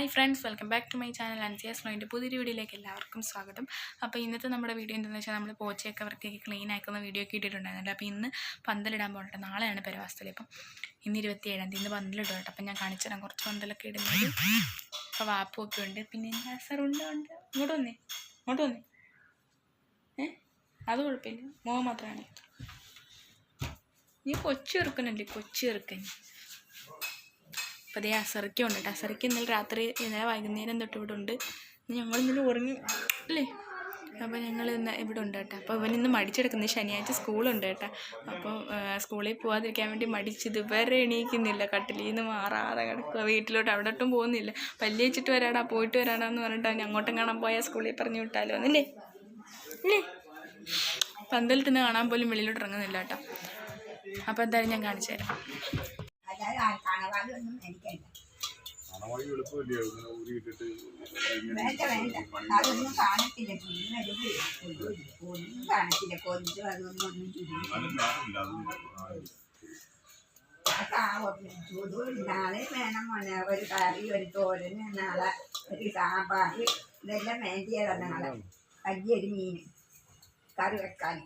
Hi friends welcome back to my channel Ansiya's ഫ്ലോയിന്റെ പുതിയൊരു വീഡിയോയിലേക്ക് എല്ലാവർക്കും സ്വാഗതം. അപ്പോൾ ഇന്നത്തെ നമ്മുടെ വീഡിയോ എന്താണെന്ന് വെച്ചാൽ നമ്മൾ പോച്ചയൊക്കെ വൃത്തിയാക്കി ക്ലീൻ ആക്കുന്ന വീഡിയോ ഒക്കെ ഇട്ടിട്ടുണ്ടായിരുന്നല്ലോ. അപ്പോൾ ഇന്ന് പന്തലിടാൻ പോകട്ടെ നാളെയാണ് പെരവാസ്തലി. അപ്പം ഇന്ന് ഇരുപത്തിയേഴാം തീയതി ഇന്ന് പന്തലിടും കേട്ടോ. അപ്പം ഞാൻ കാണിച്ചു തരാം കുറച്ച് പന്തലൊക്കെ ഇടുന്നത്. അപ്പോൾ വാപ്പുമൊക്കെ ഉണ്ട്. പിന്നെ എന്റെ അസറുണ്ട് ഉണ്ട്. ഇങ്ങോട്ട് വന്നേ. ഇങ്ങോട്ട് വന്നേ. ഏ? അത് കുഴപ്പമില്ല. മോൻ മാത്രമാണ്. നീ കൊച്ചു ചെറുക്കനല്ലേ കൊച്ചു ചെറുക്കൻ. അപ്പോൾ അതേ അസറയ്ക്കും ഉണ്ട് കേട്ടോ അസറയ്ക്ക് ഇന്നലെ രാത്രി ഇന്നലെ വൈകുന്നേരം തൊട്ട് ഇവിടെ ഉണ്ട്. ഞങ്ങൾ ഇന്നലെ ഉറങ്ങി അല്ലേ? അപ്പോൾ ഞങ്ങൾ ഇന്ന് ഇവിടെ ഉണ്ട് കേട്ടോ. അപ്പോൾ ഇവൻ ഇന്ന് ശനിയാഴ്ച സ്കൂളുണ്ട് കേട്ടോ. അപ്പോൾ സ്കൂളിൽ പോകാതിരിക്കാൻ വേണ്ടി മടിച്ച് ഇതുവരെ എണീക്കുന്നില്ല. കട്ടിലിൽ നിന്ന് മാറാതെ കിടക്കുക വീട്ടിലോട്ട് അവിടെ ഒട്ടും പോകുന്നില്ല. പല്ലി വെച്ചിട്ട് വരാടാ പോയിട്ട് വരാടാന്ന് പറഞ്ഞിട്ട് അങ്ങോട്ടും കാണാൻ പോയാൽ സ്കൂളിൽ പറഞ്ഞു വിട്ടാലോ? എന്നല്ലേ അല്ലേ? പന്തലത്തിന് കാണാൻ പോലും വെളിയിലോട്ട് ഇറങ്ങുന്നില്ല കേട്ടോ. അപ്പോൾ എന്തായാലും ഞാൻ കാണിച്ചു തരാം. അതായത് കണവാളൊന്നും എനിക്കല്ല വേണ്ട വേണ്ട അതൊന്നും കാണത്തില്ല പിന്നൊരു ഒന്നും കാണത്തില്ല കൊഞ്ചും അതൊന്നും ഒന്നും ചൂട് നാളെ വേണം മോനെ ഒരു കറി ഒരു തോരന് നാളെ ഒരു സാമ്പാർ ഇതെല്ലാം വേണ്ടിയതാണ് നാളെ വലിയൊരു മീൻ കറി വെക്കാൻ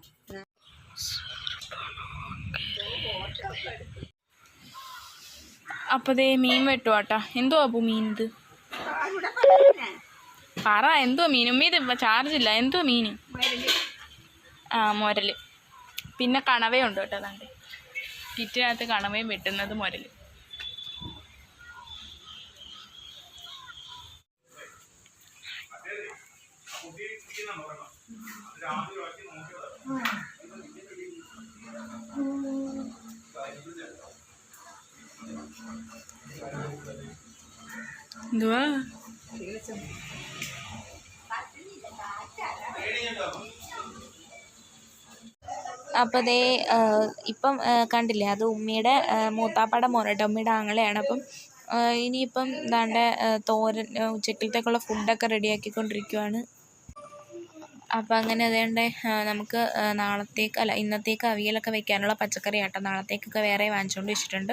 ദേ മീൻ വെട്ടുവാട്ടാ. എന്തോ അപ്പു മീൻ ഇത്? പറ എന്തോ മീൻ? ഉമ്മീത് ചാർജ് ഇല്ല. എന്തോ മീൻ? ആ മുരൽ പിന്നെ കണവയുണ്ട് കേട്ടോ അതാണ്ട് കിറ്റിനകത്ത് കണവയും വെട്ടുന്നത് മുരൽ എന്തുവാ? അപ്പോൾ ദേ ഇപ്പം കണ്ടില്ലേ അത് ഉമ്മിയുടെ മൂത്താപ്പാടെ മോനട്ടോ ഉമ്മിയുടെ ആങ്ങളെയാണ്. അപ്പം ഇനിയിപ്പം ദാണ്ട തോരൻ ഉച്ചക്കലത്തേക്കുള്ള ഫുഡൊക്കെ റെഡിയാക്കിക്കൊണ്ടിരിക്കുവാണ് അപ്പോൾ അങ്ങനെ അതുകൊണ്ട് നമുക്ക് നാളത്തേക്ക് അല്ല ഇന്നത്തേക്ക് അവിയലൊക്കെ വെക്കാനുള്ള പച്ചക്കറി ആട്ടോ നാളത്തേക്കൊക്കെ വേറെ വാങ്ങിച്ചുകൊണ്ട് വെച്ചിട്ടുണ്ട്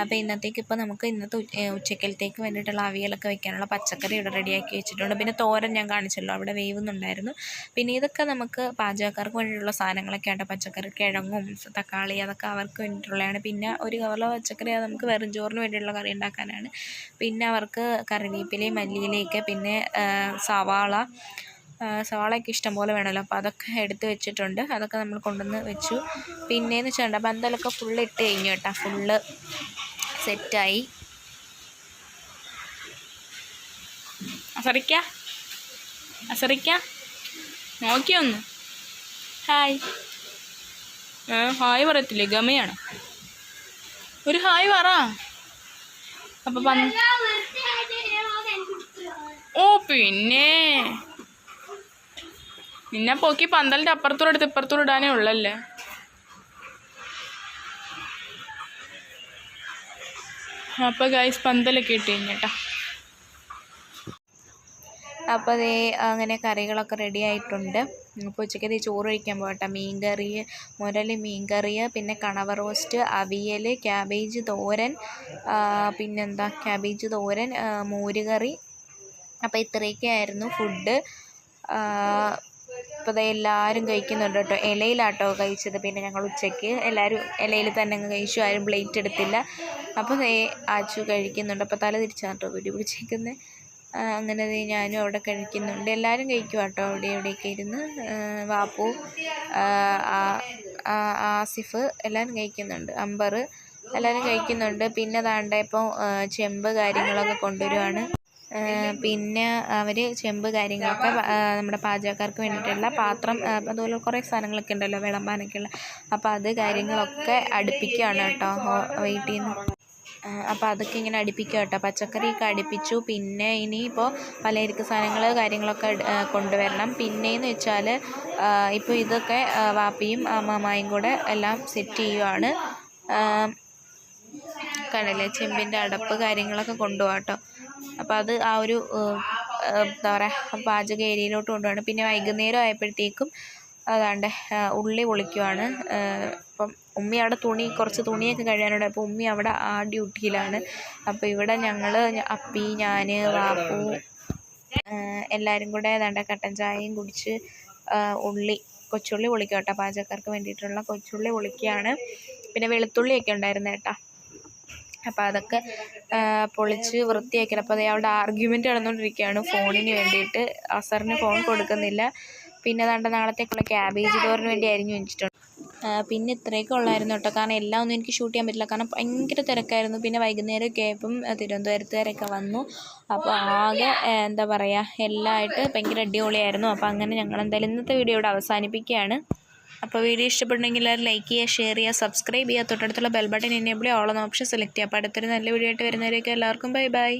അപ്പോൾ ഇന്നത്തേക്ക് ഇപ്പോൾ നമുക്ക് ഇന്നത്തെ ഉച്ചക്കലത്തേക്ക് വേണ്ടിയിട്ടുള്ള അവിയലൊക്കെ വെക്കാനുള്ള പച്ചക്കറി ഇവിടെ റെഡിയാക്കി വെച്ചിട്ടുണ്ട്. പിന്നെ തോരൻ ഞാൻ കാണിച്ചല്ലോ അവിടെ വേവുന്നുണ്ടായിരുന്നു. പിന്നെ ഇതൊക്കെ നമുക്ക് പാചകക്കാർക്ക് വേണ്ടിയിട്ടുള്ള സാധനങ്ങളൊക്കെ ആട്ടോ. പച്ചക്കറി കിഴങ്ങും തക്കാളി അതൊക്കെ അവർക്ക് വേണ്ടിയിട്ടുള്ളതാണ്. പിന്നെ ഒരു കവറിലെ പച്ചക്കറി അത് നമുക്ക് വെറും ചോറിന് വേണ്ടിയിട്ടുള്ള കറി ഉണ്ടാക്കാനാണ്. പിന്നെ അവർക്ക് കറിവേപ്പിലയും മല്ലിയിലയൊക്കെ പിന്നെ സവാള സവാളയൊക്കെ ഇഷ്ടം പോലെ വേണമല്ലോ. അപ്പോൾ അതൊക്കെ എടുത്ത് വെച്ചിട്ടുണ്ട്. അതൊക്കെ നമ്മൾ കൊണ്ടുവന്ന് വെച്ചു. പിന്നെയെന്ന് വെച്ചിട്ടുണ്ടെങ്കിൽ ബന്ധലൊക്കെ ഫുള്ള് ഇട്ട് കഴിഞ്ഞു കേട്ടോ. ഫുള്ള് സെറ്റായി അസറിക്ക? അസറിക്ക? നോക്കിയൊന്ന് ഹായ് ഹായ് പറയത്തില്ലേ? ഗമയാണ്. ഒരു ഹായ് പറ. അപ്പം ഓ പിന്നെ. നിന്നെ പോക്കി പന്തലിന്റെ അപ്പുറത്തൂടെ എടുത്ത് ഇപ്പുറത്തൂടെ ഇടാനേ ഉള്ളല്ലേ? അപ്പൊ ഗൈസ് പന്തലൊക്കെ ഇട്ട് കഴിഞ്ഞേട്ടാ. അപ്പോൾ അതേ അങ്ങനെ കറികളൊക്കെ റെഡി ആയിട്ടുണ്ട്. അപ്പോൾ ഉച്ചയ്ക്ക് ചോറ് കഴിക്കാൻ പോകട്ടെ. മീൻ കറി മുരളി മീൻ കറി പിന്നെ കണവ റോസ്റ്റ് അവിയൽ ക്യാബേജ് തോരൻ പിന്നെന്താ? ക്യാബേജ് തോരൻ മോരുകറി. മോര് കറി അപ്പോൾ ഇത്രയൊക്കെ ആയിരുന്നു ഫുഡ് ഇപ്പോൾ ദേ എല്ലാവരും കഴിക്കുന്നുണ്ട് കേട്ടോ. ഇലയിലാട്ടോ കഴിച്ചത്. പിന്നെ ഞങ്ങൾ ഉച്ചയ്ക്ക് എല്ലാവരും ഇലയിൽ തന്നെ അങ്ങ് കഴിച്ചു. ആരും പ്ലേറ്റ് എടുത്തില്ല. അപ്പോൾ ദേ ആച്ചു കഴിക്കുന്നുണ്ട്. അപ്പോൾ തല തിരിച്ചാണ് കേട്ടോ പിടിച്ചേക്കുന്നത്. അങ്ങനെ ഞാനും അവിടെ കഴിക്കുന്നുണ്ട്. എല്ലാവരും കഴിക്കും കേട്ടോ. അവിടെ ഇവിടെയൊക്കെ ഇരുന്ന് വാപ്പു ആസിഫ് എല്ലാവരും കഴിക്കുന്നുണ്ട്. അമ്പർ എല്ലാവരും കഴിക്കുന്നുണ്ട്. പിന്നെ ദാണ്ട ഇപ്പോൾ ചെമ്പ് കാര്യങ്ങളൊക്കെ കൊണ്ടുവരുവാണ്. പിന്നെ അവർ ചെമ്പ് കാര്യങ്ങളൊക്കെ നമ്മുടെ പാചകക്കാർക്ക് വേണ്ടിയിട്ടുള്ള പാത്രം അതുപോലെ കുറേ സാധനങ്ങളൊക്കെ ഉണ്ടല്ലോ വിളമ്പാനൊക്കെ ഉള്ള അപ്പോൾ അത് കാര്യങ്ങളൊക്കെ അടുപ്പിക്കുകയാണ് കേട്ടോ വെയിറ്റ് നിന്ന് അപ്പോൾ അതൊക്കെ ഇങ്ങനെ അടുപ്പിക്കുക കേട്ടോ. പച്ചക്കറിയൊക്കെ അടുപ്പിച്ചു. പിന്നെ ഇനിയിപ്പോൾ പലചരക്ക് സാധനങ്ങൾ കാര്യങ്ങളൊക്കെ കൊണ്ടുവരണം. പിന്നെയെന്ന് വെച്ചാൽ ഇപ്പോൾ ഇതൊക്കെ വാപ്പിയും അമ്മാമായും കൂടെ എല്ലാം സെറ്റ് ചെയ്യുവാണ്. കണ്ടില്ലേ ചെമ്പിന്റെ അടപ്പ് കാര്യങ്ങളൊക്കെ കൊണ്ടുപോകാം കേട്ടോ അപ്പോൾ അത് ആ ഒരു എന്താ പറയുക പാചക ഏരിയയിലോട്ട് കൊണ്ടുപോകണം. പിന്നെ വൈകുന്നേരം ആയപ്പോഴത്തേക്കും അതാണ്ട് ഉള്ളി പൊളിക്കുവാണ്. അപ്പം ഉമ്മി അവിടെ തുണി കുറച്ച് തുണിയൊക്കെ കഴിയാനുണ്ട് അപ്പോൾ ഉമ്മി അവിടെ ആ ഡ്യൂട്ടിയിലാണ്. അപ്പോൾ ഇവിടെ ഞങ്ങൾ അപ്പി ഞാൻ വാപ്പു എല്ലാവരും കൂടെ ഏതാണ്ട് കട്ടൻ ചായയും കുടിച്ച് ഉള്ളി കൊച്ചുള്ളി പൊളിക്കാം കേട്ടോ പാചകക്കാർക്ക് വേണ്ടിയിട്ടുള്ള കൊച്ചുള്ളി പൊളിക്കുകയാണ്. പിന്നെ വെളുത്തുള്ളിയൊക്കെ ഉണ്ടായിരുന്നു കേട്ടോ. അപ്പോൾ അതൊക്കെ പൊളിച്ച് വൃത്തിയാക്കണം അപ്പോൾ അത് അവിടെ ആർഗ്യുമെന്റ് നടന്നുകൊണ്ടിരിക്കുകയാണ് ഫോണിന് വേണ്ടിയിട്ട്. അസറിന് ഫോൺ കൊടുക്കുന്നില്ല. പിന്നെ അതാണ്ട് നാളത്തേക്കുള്ള ക്യാബേജ് തോറിന് വേണ്ടി അരിഞ്ഞു വെച്ചിട്ടുണ്ട്. പിന്നെ ഇത്രയൊക്കെ ഉള്ളായിരുന്നു കേട്ടോ. കാരണം എല്ലാം ഒന്നും എനിക്ക് ഷൂട്ട് ചെയ്യാൻ പറ്റില്ല. കാരണം ഭയങ്കര തിരക്കായിരുന്നു. പിന്നെ വൈകുന്നേരമൊക്കെ ആയപ്പം തിരുവനന്തപുരത്ത് തിരുവനന്തപുരത്തുകാരൊക്കെ വന്നു. അപ്പോൾ ആകെ എന്താ പറയുക എല്ലാമായിട്ട് ഭയങ്കര അടിപൊളിയായിരുന്നു. അപ്പോൾ അങ്ങനെ ഞങ്ങൾ എന്തായാലും ഇന്നത്തെ വീഡിയോ ഇവിടെ അവസാനിപ്പിക്കുകയാണ്. അപ്പോൾ വീഡിയോ ഇഷ്ടപ്പെടുന്നെങ്കിൽ എല്ലാവരും ലൈക്ക് ചെയ്യുക ഷെയർ ചെയ്യുക സബ്സ്ക്രൈബ് ചെയ്യുക. തൊട്ടടുത്തുള്ള ബെൽ ബട്ടൺ എനേബിൾ ഓൾ എന്ന ഓപ്ഷൻ സെലക്ട് ചെയ്യുക. അപ്പോൾ അടുത്തൊരു നല്ല വീഡിയോ ആയിട്ട് വരുന്നവരൊക്കെ എല്ലാവർക്കും ബൈ ബൈ